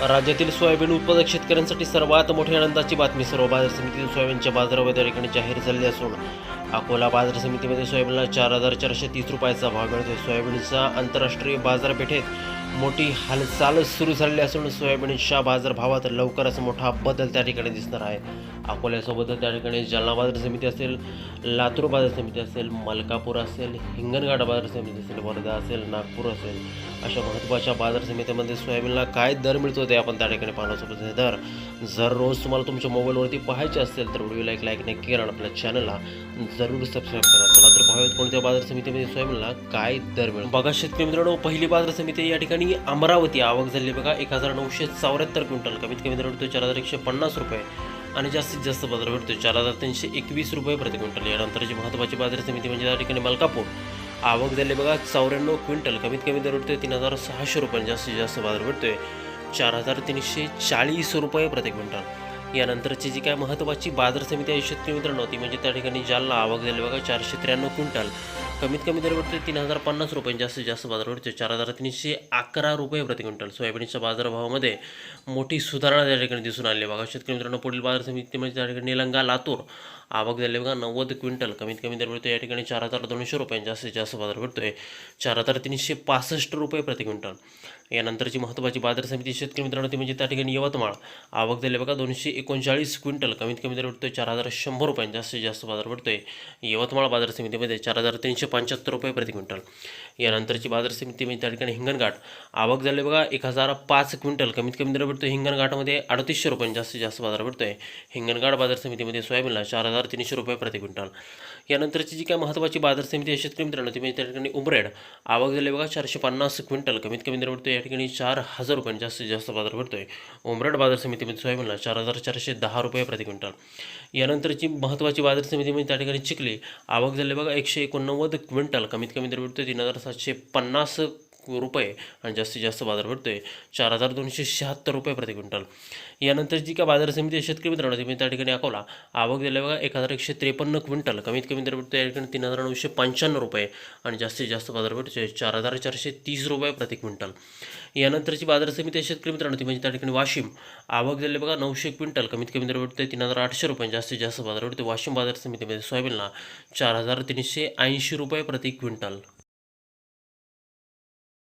राज्यातील सोयाबीन उत्पादक शेतकऱ्यांसाठी सर्वात मोठी आनंदाची बातमी सर्व बाजार समितीतील सोयाबीनच्या बाजारावर या ठिकाणी जाहीर झाली असून अकोला बाजार समितीमध्ये सोयाबीनला चार हजार चारशे तीस रुपयाचा भाव मिळतोय. सोयाबीनच्या आंतरराष्ट्रीय बाजारपेठेत मोठी हालचाल सुरू झालेली असून सोयाबीनच्या बाजारभावात लवकरच मोठा बदल त्या ठिकाणी दिसणार आहे. अकोल्यासोबतच त्या ठिकाणी जालना बाजार समिती असेल लातूर बाजार समिती असेल मलकापूर असेल हिंगणघाट बाजार समिती असेल वर्धा असेल नागपूर असेल अशा महत्त्वाच्या बाजार समितीमध्ये सोयाबीनला काय दर मिळतो ते आपण त्या ठिकाणी पाहण्यासोबत आहे दर जर रोज तुम्हाला तुमच्या मोबाईलवरती पाहायचे असेल तर व्हिडिओला एक लाईक नाही करा आपल्या चॅनलला जरूर सबस्क्राईब करा. चला तर पाहूयात कोणत्या बाजार समितीमध्ये सोयाबीनला काय दर मिळेल. बघा शेतकरी मित्रांनो पहिली बाजार समिती या ठिकाणी अमरावती आवक झाली बघा एक हजार नऊशे चौऱ्याहत्तर क्विंटल. कमीत कमी दर भेटतो चार हजार एकशे पन्नास रुपये. आणि जास्तीत जास्त बाजार भेटतो चार हजार तीनशे एकवीस रुपये प्रति क्विंटल. यानंतरची महत्त्वाची बाजार समिती म्हणजे या ठिकाणी मलकापूर. आवक झाली बघा चौऱ्याण्णव क्विंटल. कमीत कमी दर भेटतोय तीन हजार सहाशे रुपये जास्तीत जास्त बाजार भेटतोय चार हजार तीनशे चाळीस रुपये प्रति क्विंटल. यानंतरची जी काय महत्त्वाची बाजार समिती आहे मित्रांनो ती म्हणजे त्या ठिकाणी जालना आवक झाली बघा चारशे त्र्याण्णव क्विंटल. कमीत कमी दर तीन हजार पन्नास रुपये जास्तीत जास्त बाजार चार हजार तीनशे अकरा रुपये प्रति क्विंटल. सोयाबीनच्या बाजारभावामध्ये मोठी सुधारणा त्या ठिकाणी दिसून आली बघा. शेतकरी मित्रांनो पुढील बाजार समिती म्हणजे त्या ठिकाणी निलंगा लातूर. आवक झाली बघा नव्वद क्विंटल कमीत कमी दर मिळतो या ठिकाणी चार हजार दोनशे रुपये जास्तीत जास्त बाजार भेटतोय चार हजार तीनशे पासष्ट रुपये प्रति क्विंटल. यानंतरची महत्त्वाची बाजार समिती शेतकरी मित्रांनो ती म्हणजे त्या ठिकाणी यवतमाळ. आवक झाली बघा दोनशे एकोणचाळीस क्विंटल कमीत कमी दर भेटतोय चार हजार शंभर रुपये जास्तीत जास्त बाजार भेटतोय यवतमाळ बाजार समितीमध्ये चार हजार तीनशे पंच्याहत्तर रुपये प्रति क्विंटल. यानंतरची बाजार समिती म्हणजे त्या ठिकाणी हिंगणघाट. आवक झाली बघा एक हजार पाच क्विंटल कमीत कमी दर भेटतो हिंगणघाटमध्ये अडतीसशे रुपये जास्तीत जास्त बाजार भेटतोय हिंगणघाट बाजार समितीमध्ये सोयाबीनला चार हजार तीनशे रुपये प्रति क्विंटल. यानंतरची जी काय महत्त्वाची बाजार समिती आहे शेतकरी मित्रांनो ती म्हणजे त्या ठिकाणी उमरेड. आवक झाली बघा चारशे पन्नास क्विंटल. कमीत कमी दर भेटतो या ठिकाणी चार हजार रुपये म्हणजे जास्तीत जास्त बाजार भेटतोय उमरेड बाजार समितीमध्ये म्हणजे सोयाबीनला चार हजार चारशे दहा रुपये प्रति क्विंटल. यानंतरची महत्त्वाची बाजार समिती म्हणजे त्या ठिकाणी चिखली. आवक झाली बघा एकशे एकोणनव्वद क्विंटल. कमीत कमी दर भेटतोय तीन हजार सातशे पन्नास रुपये आणि जास्तीत जास्त बाजार भेटतो आहे चार हजार दोनशे शहात्तर रुपये प्रति क्विंटल. यानंतर जी का बाजार समिती आहे शेतकरी मित्रांनो तुम्ही म्हणजे त्या ठिकाणी अकोला आवक दिल्या बघा एक हजार एकशे त्रेपन्न क्विंटल. कमीत कमी दर भेटतो या ठिकाणी तीन हजार नऊशे पंच्याण्णव रुपये आणि जास्तीत जास्त बाजार भेटतोय चार हजार चारशे तीस रुपये प्रति क्विंटल. यानंतरची बाजार समिती आहे शेतकरी मित्रांनो ती म्हणजे त्या ठिकाणी वाशिम. आवक दिली बघा नऊशे क्विंटल. कमीत कमी दर भेटतोय तीन हजार आठशे रुपये जास्तीत जास्त बाजार भेटतो वाशिम बाजार समितीमध्ये. सोयाबीनला चार हजार तीनशे ऐंशी रुपये प्रति क्विंटल.